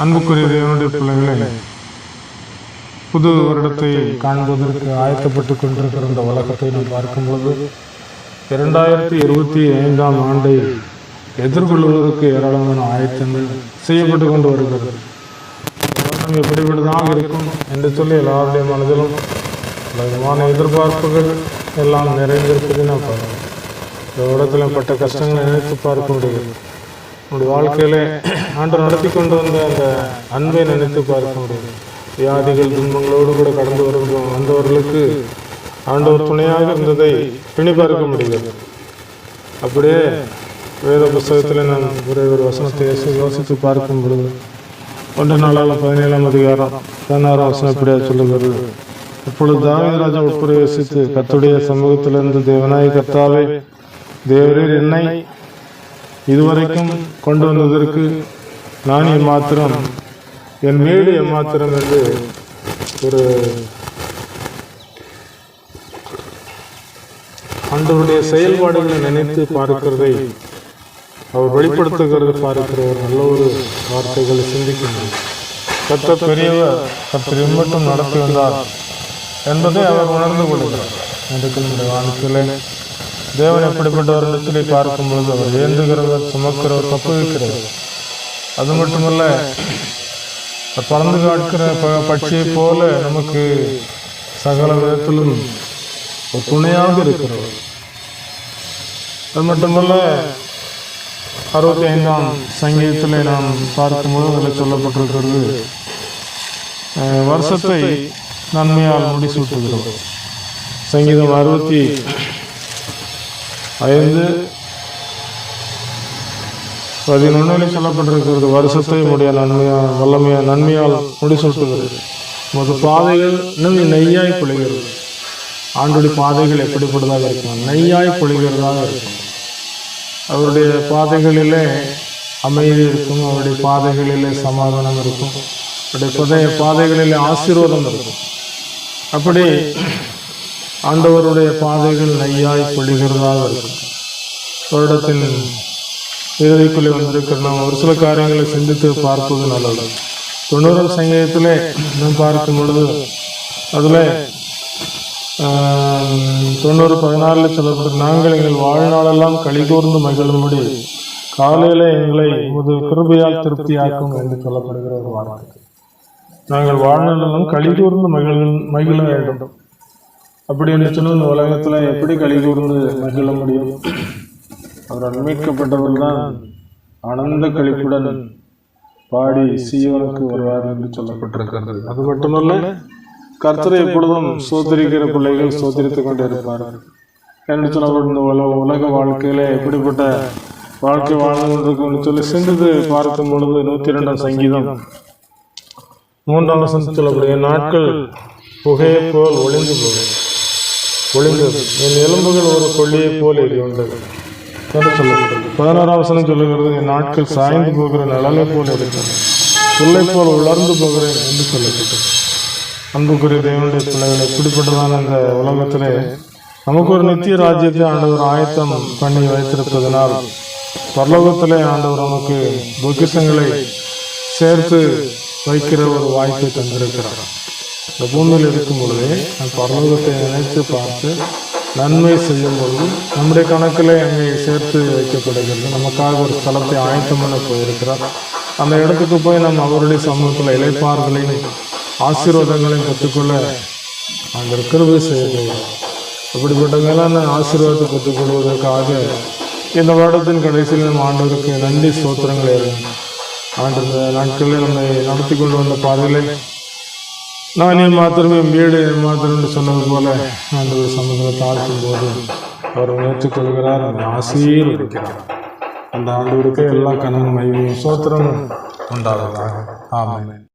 அன்புக்குரிய தேவனுடைய பிள்ளைகளை புது வருடத்தை காண்பதற்கு ஆயத்தப்பட்டு கொண்டிருக்கிற இந்த உலகத்தை நாம் பார்க்கும் பொழுது இரண்டாயிரத்தி இருபத்தி ஐந்தாம் ஆண்டை எதிர்கொள்வதற்கு ஏராளமான ஆயத்தங்கள் செய்யப்பட்டு கொண்டு வருகிறது. வருடம் எப்படிப்பட்டதாக இருக்கும் என்று சொல்லி எல்லாருடைய மனதிலும் விதமான எதிர்பார்ப்புகள் எல்லாம் நிறைந்திருப்பதை நான் பார்க்கிறேன் இந்த உலகத்தில் பட்ட கஷ்டங்களை நினைத்து பார்க்க முடியும் உங்களுடைய வாழ்க்கையில் ஆண்டு நடத்தி கொண்டு வந்த அந்த அன்பை நினைத்து பார்க்க முடியும். வியாதிகள் துன்பங்களோடு கூட கடந்து வரும் வந்தவர்களுக்கு ஆண்டவர் துணையாக இருந்ததை பிணி பார்க்க முடிகிறது. அப்படியே வேத புஸ்தகத்தில் நான் ஒரே ஒரு வசனத்தை யோசித்து பார்க்கும் பொழுது ஒன்று நாளால் பதினேழாம் அதிகாரம் பதினாறாம் வசனம் இப்படியா சொல்லுகிறது. இப்பொழுது தாவதராஜா உட்பிரவேசித்து கத்துடைய சமூகத்திலிருந்து தேவனாய் கர்த்தாவே தேவரீர் என்னை இதுவரைக்கும் கொண்டு வந்ததற்கு நான் எம்மாத்திரம் என் வீடு எம்மாத்திரம் என்று ஒரு ஆண்டவருடைய செயல்பாடுகளை நினைத்து பார்க்கிறதை அவர் வெளிப்படுத்துகிறது பார்க்கிற ஒரு நல்ல ஒரு வார்த்தைகளை சிந்திக்கின்றது கத்த பெரியவர் கத்தர் மட்டும் நடத்தி வந்தார் என்பதை அவர் உணர்ந்து கொள்கிறார். இன்றைக்கு நம்முடைய வாழ்க்கையிலே தேவன் எப்படிப்பட்டவர் என்று சொல்லி பார்க்கும் பொழுது அவர் ஏந்துகிறவர் சுமக்கிறவர் தப்புவிக்கிறவர். அது மட்டுமல்ல பறந்து காட்கிற ப- பட்சியைப் போல நமக்கு சகல விதத்திலும் ஒரு துணையாக இருக்கிறவர். அது மட்டுமல்ல அறுபத்தி ஐந்தாம் சங்கீதத்தில் நாம் பார்க்கும்போது அதில் சொல்லப்பட்டிருக்கிறது வருஷத்தை நன்மையால் முடிசூட்டுகிறோம் சங்கீதம் அறுபத்தி ஐந்து பதினொன்னில் சொல்லப்பட்டிருக்கிறது வருஷத்தை உடைய நன்மையால் வல்லமையா நன்மையால் முடிசூட்டுகிறது. உமது பாதைகள் இன்னும் நெய்யாய் பொழிகிறது ஆண்டுடைய பாதைகள் எப்படிப்பட்டதாக இருக்கும்? நெய்யாய் பொழிகிறதாக இருக்கும். அவருடைய பாதைகளிலே அமைதி இருக்கும். அவருடைய பாதைகளிலே சமாதானம் இருக்கும். அவருடைய புதைய பாதைகளிலே ஆசீர்வாதம் இருக்கும். அப்படி ஆண்டவருடைய பாதைகள் நையாய் பொழிகிறதாக இருக்கும். வருடத்தின் இறுதிக்குள்ளே வந்திருக்கிற நாம் ஒரு சில காரியங்களை சிந்தித்து பார்ப்பது நல்லது. தொண்ணூறாம் சங்கீதத்திலே நாம் பார்க்கும் பொழுது அதில் தொண்ணூறு பதினாலில் சொல்லப்பட்ட நாங்கள் எங்கள் வாழ்நாளெல்லாம் கலிகூர்ந்து மகிழும்படி காலையில எங்களை உமது கிருபையால் திருப்தியாக்கும் என்று சொல்லப்படுகிற ஒரு வார்த்தை. நாங்கள் வாழ்நாளெல்லாம் கலிகூர்ந்து மகிழ் மகிழ வேண்டும். அப்படி என்று சொன்னால் இந்த உலகத்தில் எப்படி கலிகூர்ந்து மகிழ முடியும்? அவர் மீட்கப்பட்டவர் தான் ஆனந்த கழிப்புடன் பாடி சீவனுக்கு வருவார் என்று சொல்லப்பட்டிருக்கிறது. அது மட்டுமல்ல கர்த்தரை எப்பொழுதும் சோதரிக்கிற பிள்ளைகள் சோதரித்துக் கொண்டே இருப்பார்கள் என்று சொல்லப்பட்ட உலக உலக வாழ்க்கையில எப்படிப்பட்ட வாழ்க்கை வாழ்ந்து சொல்லி சிந்தித்து பார்க்கும் பொழுது நூத்தி இரண்டாம் சங்கீதம் மூன்றாம் வசனம் சொல்லக்கூடிய நாட்கள் புகையை போல் ஒளிந்து போகும். ஒளிந்தது என் எலும்புகள் ஒரு கொள்ளியை போல இருந்தது என்று சொல்லப்பட்டது. பதினாறாம் வசனம் சொல்லுகிறது என் நாட்கள் சாய்ந்து போகிற நலனை போல இருக்கிறது பிள்ளை போல் உலர்ந்து போகிறேன் என்று சொல்லப்பட்டது. அன்புக்குரிய தேவனுடைய பிள்ளைகள் எப்படிப்பட்டதான இந்த உலகத்திலே நமக்கு ஒரு நித்திய ராஜ்யத்தை ஆண்டவர் ஆயத்தம் பண்ணி வைத்திருப்பதனால் பரலோகத்திலே ஆண்டவர் நமக்கு பொக்கிசங்களை சேர்த்து வைக்கிற ஒரு வாய்ப்பை தந்திருக்கிறார். இந்த பூமியில் இருக்கும் பொழுதே நம் பரலோகத்தை நினைத்து பார்த்து நன்மை செய்யும் பொழுது நம்முடைய கணக்கில் அங்கே சேர்த்து வைக்கப்படுகிறது. நமக்காக ஒரு ஸ்தலத்தை ஆயத்தம் பண்ண போயிருக்கிறார். அந்த இடத்துக்கு போய் நம்ம அவருடைய சமூகத்தில் இழைப்பார்களையும் ஆசீர்வாதங்களையும் பெற்றுக்கொள்ள அந்த கிருபை செய்யப்படுகிறோம் அப்படிப்பட்ட மேலான ஆசீர்வாதத்தை பெற்றுக்கொள்வதற்காக இந்த வருடத்தின் கடைசியில் நம்ம ஆண்டவருக்கு நன்றி ஸ்தோத்திரங்களை. ஆண்டு இந்த நாட்களில் நம்மை நடத்தி கொண்டு வந்த பாதையிலே நான் என் மாத்திரமே வீடு என் சொன்னது போல ஆண்டவர் சமுதிரத்தை தாழ்த்தும் போது அவர் ஏற்றுக்கொள்கிறார் அந்த ஆசீர்வதிக்கிறார். அந்த ஆண்டவருக்கு எல்லா கணவன் மையும் சோத்திரமும் உண்டாவதாக. ஆமாம்